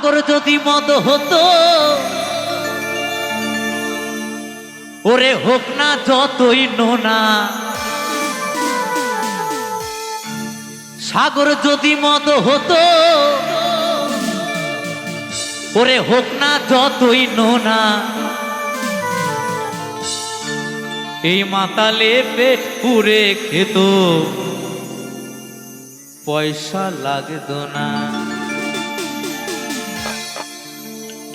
সাগর যদি মদ হতো, ওরে হোক না যতই নোনা। সাগর যদি মদ হতো, ওরে হোক না যতই নোনা। এই মাতালে পেট পুরে খেত, পয়সা লাগতো না।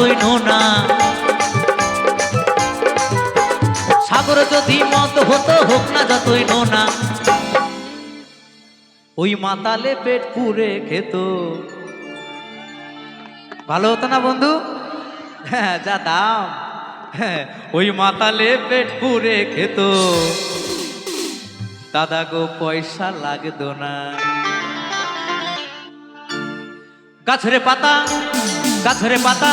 হোক না। সাগর যদি মত হতো, হোক না যতই নোনা ওই মাতালে পেট পুরে খেত। ভালো হতো না বন্ধু? হ্যাঁ যা দাম। হ্যাঁ ওই মাতালে পেট পুরে খেত। দাদা গো, পয়সা লাগতো না। গাছের পাতা, গাছরে পাতা।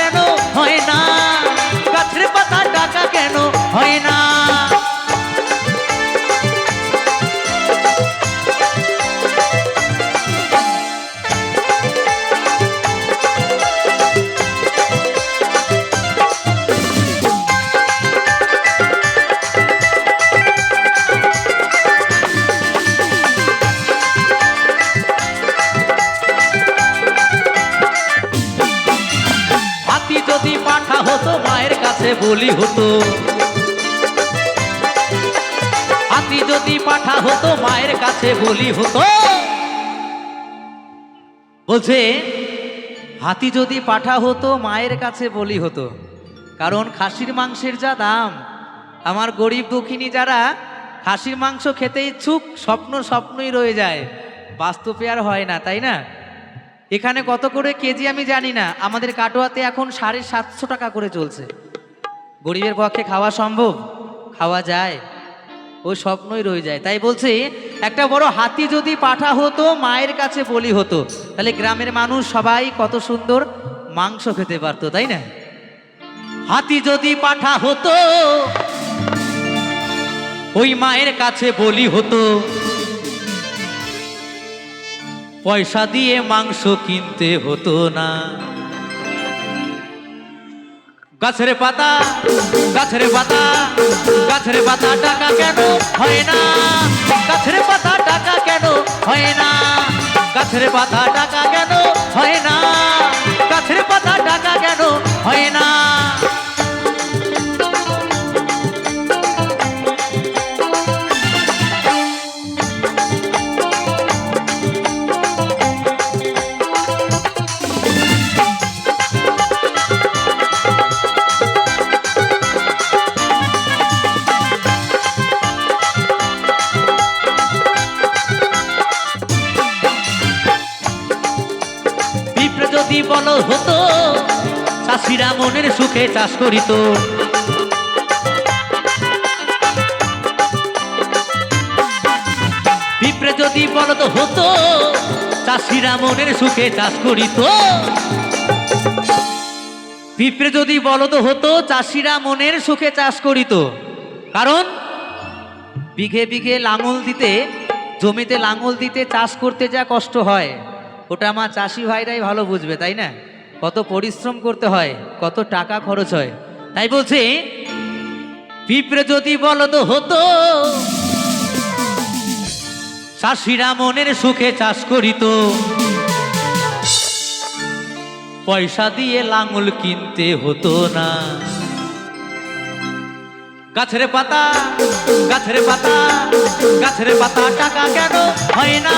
যদি পাঠা হতো মায়ের কাছে বলি হতো। হাতি যদি পাঠা হতো মায়ের কাছে বলি হতো। বলছে, হাতি যদি পাঠা হতো মায়ের কাছে বলি হতো, কারণ খাসির মাংসের যা দাম, আমার গরিব দুঃখিনী যারা খাসির মাংস খেতে ইচ্ছুক, স্বপ্ন স্বপ্নই রয়ে যায়। বাস্তবে আর হয় না, তাই না? এখানে কত করে কেজি আমি জানি না। আমাদের কাটোয়াতে এখন সাড়ে সাতশো টাকা করে চলছে। গরিবের পক্ষে খাওয়া সম্ভব? খাওয়া যায়। ওই স্বপ্নই রয়ে যায়। তাই বলছি, একটা বড় হাতি যদি পাঠা হতো, মায়ের কাছে বলি হতো, তাহলে গ্রামের মানুষ সবাই কত সুন্দর মাংস খেতে পারতো, তাই না? হাতি যদি পাঠা হতো, ওই মায়ের কাছে বলি হতো পয়সা দিয়ে মাংস কিনতে হতো না। গাছের পাতা গাছের পাতা গাছের পাতা টাকা কেন হয় না? গাছের পাতা টাকা কেন হয় না? গাছের পাতা টাকা কেন হয় না? গাছের পাতা টাকা কেন হয় না? বল হতো, চাষিরা মনের সুখে চাষ করিত। পিঁপড়ে যদি বলদ হতো, চাষিরা মনের সুখে চাষ করিত। পিঁপড়ে যদি বলদ হতো, চাষিরা মনের সুখে চাষ করিত। কারণ, বিঘে বিঘে লাঙল দিতে, জমিতে লাঙল দিতে চাষ করতে যা কষ্ট হয়। ওটা আমার চাষি ভাইরাই ভালো বুঝবে, তাই না? কত পরিশ্রম করতে হয়, কত টাকা খরচ হয়। তাই বলছি, পিঁপড়ে যদি বলদ হতো, চাষিরা মনের সুখে চাষ করিত। পয়সা দিয়ে লাঙল কিনতে হতো না। গাছের পাতা গাছের পাতা গাছের পাতা টাকা কেন হয় না?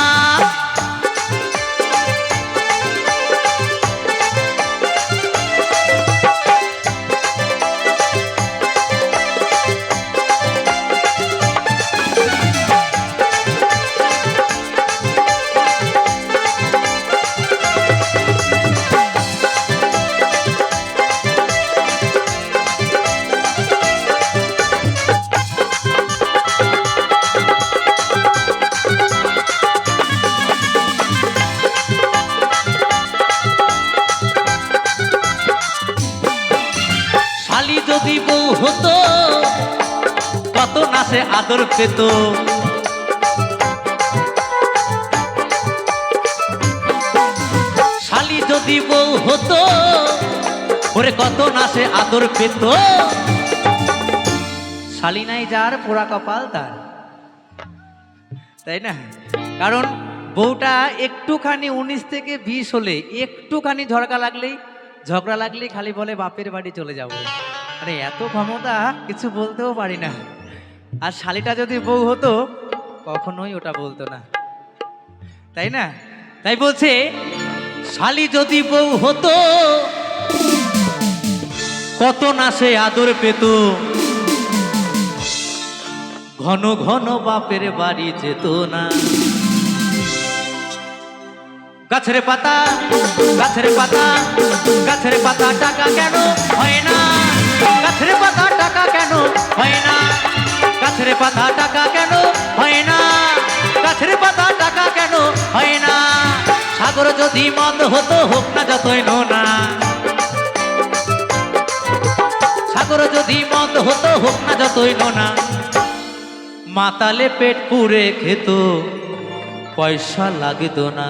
যদি বউ হতো, কত না সে আদর পেত। শালি যদি বউ হতো, ওরে কত না সে আদর পেত। শালি নাই যার, পোড়া কপাল তার। তাই না? কারণ বউটা একটুখানি উনিশ থেকে বিশ হলে একটুখানি ঝড়কা লাগলেই, ঝগড়া লাগলেই খালি বলে, বাপের বাড়ি চলে যাব। আরে, এত ক্ষমতা কিছু বলতেও পারি না। আর শালিটা যদি বউ হতো, কখনোই ওটা বলতো না। তাই না? তাই বলছে, শালি যদি বউ হতো, কত না সে আদর পেত। ঘন ঘন বাপের বাড়ি যেত না। গাছের পাতা গাছের পাতা গাছের পাতা টাকা কেন হয় না? গাছের পাতা টাকা কেন? হয় না। গাছের পাতা টাকা কেন? হয় না। গাছের পাতা টাকা কেন? হয় না। সাগর যদি মদ হতো, হোক না যতই নোনা। সাগর যদি মদ হতো, হোক না যতই নোনা। মাতালে পেট পুড়ে খেত, পয়সা লাগত না।